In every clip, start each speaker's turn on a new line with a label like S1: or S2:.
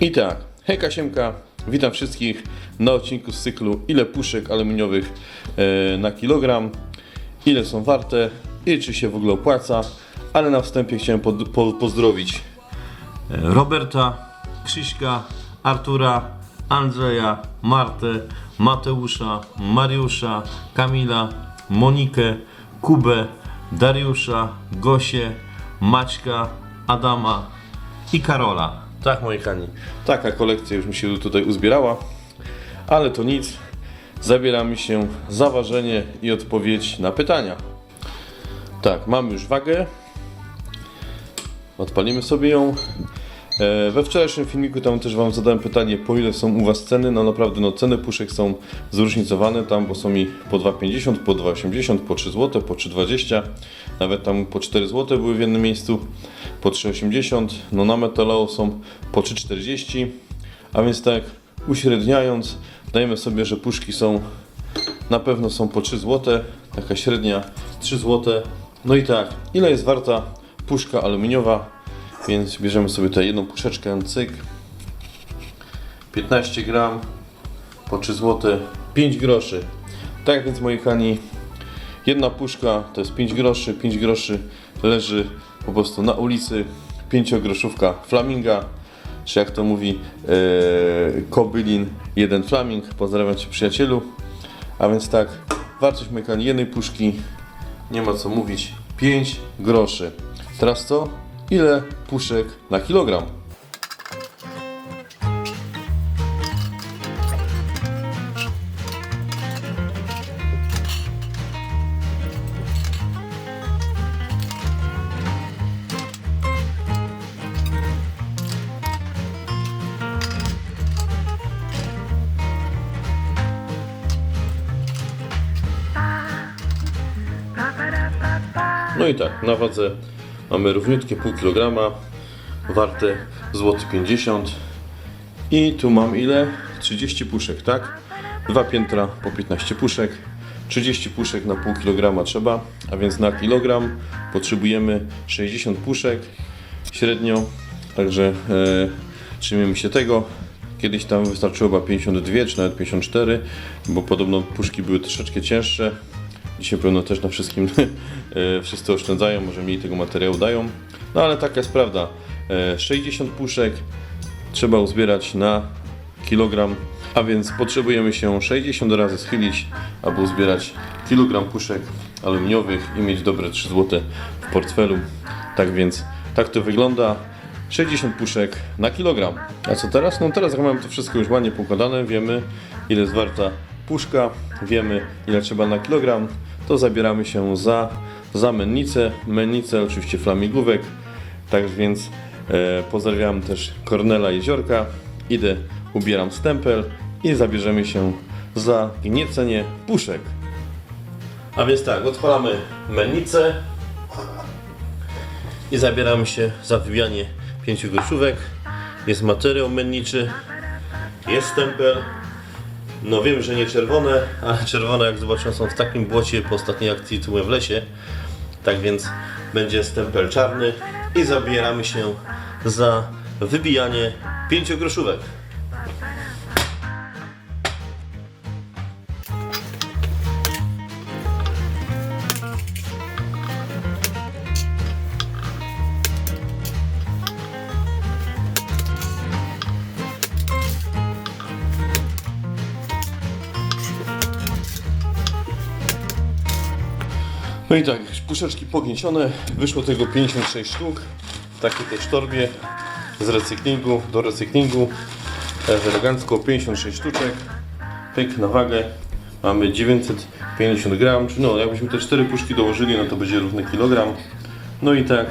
S1: I tak, hejka siemka, witam wszystkich na odcinku z cyklu ile puszek aluminiowych e, na kilogram, ile są warte? I czy się w ogóle opłaca, ale na wstępie chciałem pozdrowić e, Roberta, Krzyśka, Artura, Andrzeja, Martę, Mateusza, Mariusza, Kamila, Monikę, Kubę, Dariusza, Gosię, Maćka, Adama i Karola. Tak, moi kochani, taka kolekcja już mi się tutaj uzbierała, ale to nic. Zabieramy się za ważenie i odpowiedź na pytania. Tak, mamy już wagę. Odpalimy sobie ją. E, We wczorajszym filmiku tam też Wam zadałem pytanie, po ile są u Was ceny. No naprawdę, no ceny puszek są zróżnicowane tam, bo są mi po 2,50, po 2,80, po 3 zł, po 3,20, nawet tam po 4 zł były w jednym miejscu, po 3,80, no na metaleo są po 3,40, a więc tak uśredniając, dajemy sobie, że puszki są na pewno są po 3 zł, taka średnia 3 zł. No i tak, ile jest warta puszka aluminiowa? Więc bierzemy sobie tutaj jedną puszeczkę, cyk. 15 gram po 3 zł, 5 groszy. Tak więc moi kochani, jedna puszka to jest 5 groszy, 5 groszy leży po prostu na ulicy, 5-groszówka flaminga, czy jak to mówi e, Kobylin, jeden flaming. Pozdrawiam Cię przyjacielu. A więc tak, wartość moi kochani jednej puszki, nie ma co mówić, 5 groszy. Teraz co? Ile puszek na kilogram? No i tak, na wadze mamy równiutkie pół kilograma, warte złoty 50 i tu mam ile? 30 puszek, tak? Dwa piętra po 15 puszek, 30 puszek na pół kilograma trzeba, a więc na kilogram potrzebujemy 60 puszek średnio, także e, trzymajmy się tego. Kiedyś tam wystarczyło chyba 52 czy nawet 54, bo podobno puszki były troszeczkę cięższe. Dzisiaj pewno też na wszystkim e, wszyscy oszczędzają, może mniej tego materiału dają. No ale taka jest prawda. E, 60 puszek trzeba uzbierać na kilogram, a więc potrzebujemy się 60 razy schylić, aby uzbierać kilogram puszek aluminiowych i mieć dobre 3 zł w portfelu. Tak więc tak to wygląda. 60 puszek na kilogram. A co teraz? No teraz jak mamy to wszystko już ładnie pokładane, wiemy ile jest warta puszka, wiemy ile trzeba na kilogram, to zabieramy się za, za mennicę. Mennicę oczywiście flamigówek, tak więc e, pozdrawiam też Kornela Jeziorka. Idę, ubieram stempel i zabierzemy się za gniecenie puszek. A więc tak, odpalamy mennicę i zabieramy się za wybijanie pięciu groszówek. Jest materiał menniczy, jest stempel. No wiem, że nie czerwone, ale czerwone jak zobaczyłem są w takim błocie po ostatniej akcji tu w lesie. Tak więc będzie stempel czarny i zabieramy się za wybijanie pięciu No i tak, puszeczki pogniecione, wyszło tego 56 sztuk w takiej też torbie z recyklingu do recyklingu. Elegancko 56 sztuczek, pyk na wagę, mamy 950 gram, no jakbyśmy te 4 puszki dołożyli, no to będzie równy kilogram. No i tak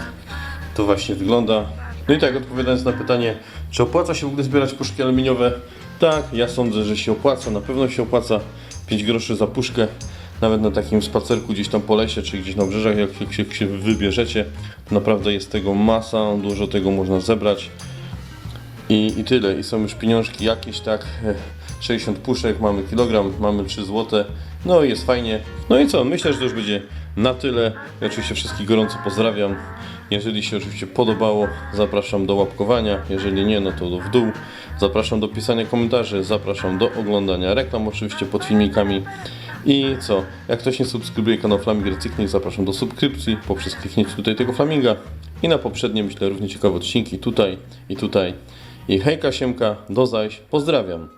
S1: to właśnie wygląda. No i tak, odpowiadając na pytanie, czy opłaca się w ogóle zbierać puszki aluminiowe? Tak, ja sądzę, że się opłaca, na pewno się opłaca. 5 groszy za puszkę, nawet na takim spacerku gdzieś tam po lesie, czy gdzieś na obrzeżach, jak, jak, się, jak się wybierzecie, naprawdę jest tego masa, dużo tego można zebrać. I, I tyle, i są już pieniążki jakieś, tak, e, 60 puszek, mamy kilogram, mamy 3 zł, No i jest fajnie. No i co, myślę, że to już będzie na tyle. Ja oczywiście wszystkich gorąco pozdrawiam. Jeżeli się oczywiście podobało, zapraszam do łapkowania. Jeżeli nie, no to w dół. Zapraszam do pisania komentarzy, zapraszam do oglądania reklam oczywiście pod filmikami. I co? Jak ktoś nie subskrybuje kanał Flaming Recykling, zapraszam do subskrypcji poprzez kliknięcie tutaj tego flaminga i na poprzednie, myślę, równie ciekawe odcinki tutaj i tutaj. I hejka, siemka, do zaś, pozdrawiam.